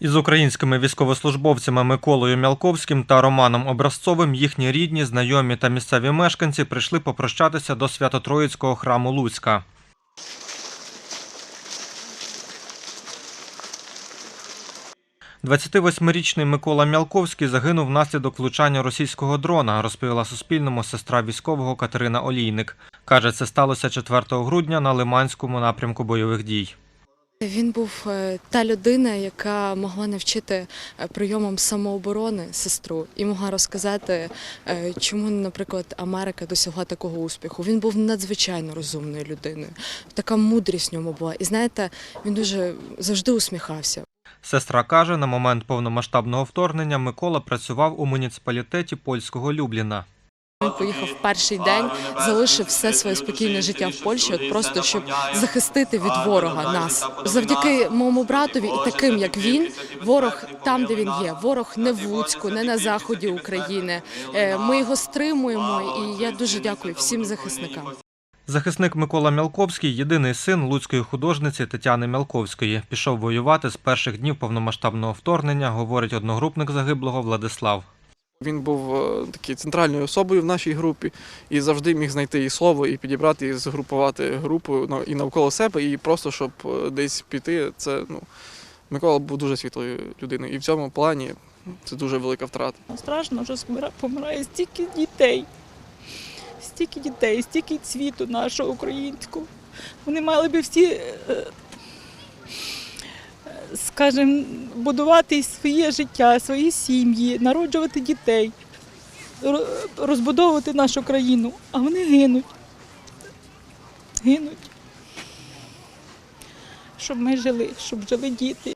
Із українськими військовослужбовцями Миколою Мялковським та Романом Образцовим їхні рідні, знайомі та місцеві мешканці прийшли попрощатися до Свято-Троїцького храму Луцька. – 28-річний Микола Мялковський загинув внаслідок влучання російського дрона, розповіла Суспільному сестра військового Катерина Олійник. Каже, це сталося 4 грудня на Лиманському напрямку бойових дій. Він був е, та людина, яка могла навчити е, прийомам самооборони сестру і могла розказати, е, чому, наприклад, Америка досягла такого успіху. Він був надзвичайно розумною людиною. Така мудрість в ньому була. І знаєте, він дуже завжди усміхався. Сестра каже, на момент повномасштабного вторгнення Микола працював у муніципалітеті польського Любліна. Він поїхав перший день, залишив все своє спокійне життя в Польщі, от просто щоб захистити від ворога нас. Завдяки моєму братові і таким, як він, ворог там, де він є. Ворог не в Луцьку, не на заході України. Е, Ми його стримуємо, і я дуже дякую всім захисникам. Захисник Микола Мялковський єдиний син луцької художниці Тетяни Мялковської. Пішов воювати з перших днів повномасштабного вторгнення, говорить одногрупник загиблого Владислав. Він був е, такий центральною особою в нашій групі і завжди міг знайти і слово, і підібрати, і згрупувати групу і навколо себе, і просто щоб е, десь піти. Це ну Микола був дуже світлою людиною, і в цьому плані це дуже велика втрата. Страшно, що помирає стільки дітей, стільки дітей, стільки цвіту нашого українського. Вони мали би всі, е, скажімо, будувати своє життя, свої сім'ї, народжувати дітей, розбудовувати нашу країну, а вони гинуть. Гинуть. Щоб ми жили, щоб жили діти.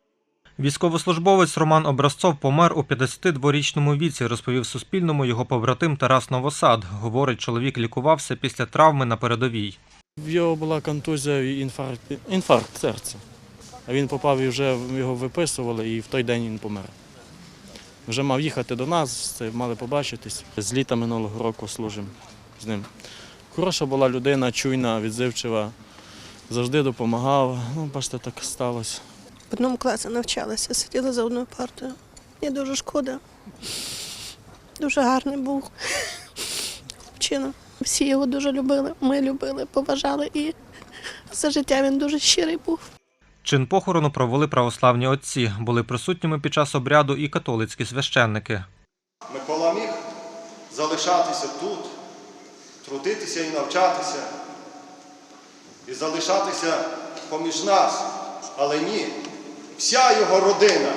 Військовослужбовець Роман Образцов помер у 52-річному віці, розповів Суспільному його побратим Тарас Новосад. Говорить, чоловік лікувався після травми на передовій. В його була контузія і інфаркт, інфаркт серця. А він попав і вже його виписували, і в той день він помер. Вже мав їхати до нас, мали побачитись. З літа минулого року служимо з ним. Хороша була людина, чуйна, відзивчива, завжди допомагав. Ну, бачите, так сталося. В одному класі навчалися, сиділи за одною партою. Мені дуже шкода. Дуже гарний був хлопчина. Всі його дуже любили, ми любили, поважали і за життя він дуже щирий був. Чин похорону провели православні отці. Були присутніми під час обряду і католицькі священники. Микола міг залишатися тут, трудитися і навчатися, і залишатися поміж нас. Але ні, вся його родина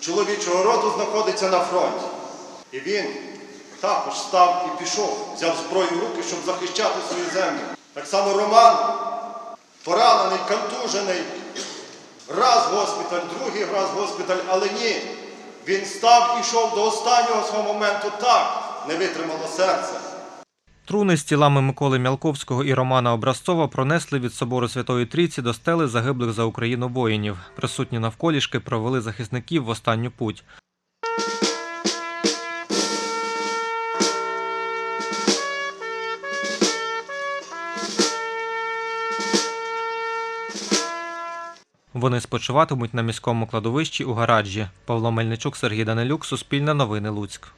чоловічого роду знаходиться на фронті. І він також став і пішов, взяв зброю в руки, щоб захищати свою землю. Так само Роман, поранений, контужений, раз госпіталь, другий раз госпіталь, але ні. Він став і йшов до останнього свого моменту так, не витримало серце. Труни з тілами Миколи Мялковського і Романа Образцова пронесли від собору Святої Трійці до стели загиблих за Україну воїнів. Присутні навколішки провели захисників в останню путь. Вони спочиватимуть на міському кладовищі у гаражі. Павло Мельничук, Сергій Данилюк, Суспільне новини Луцьк.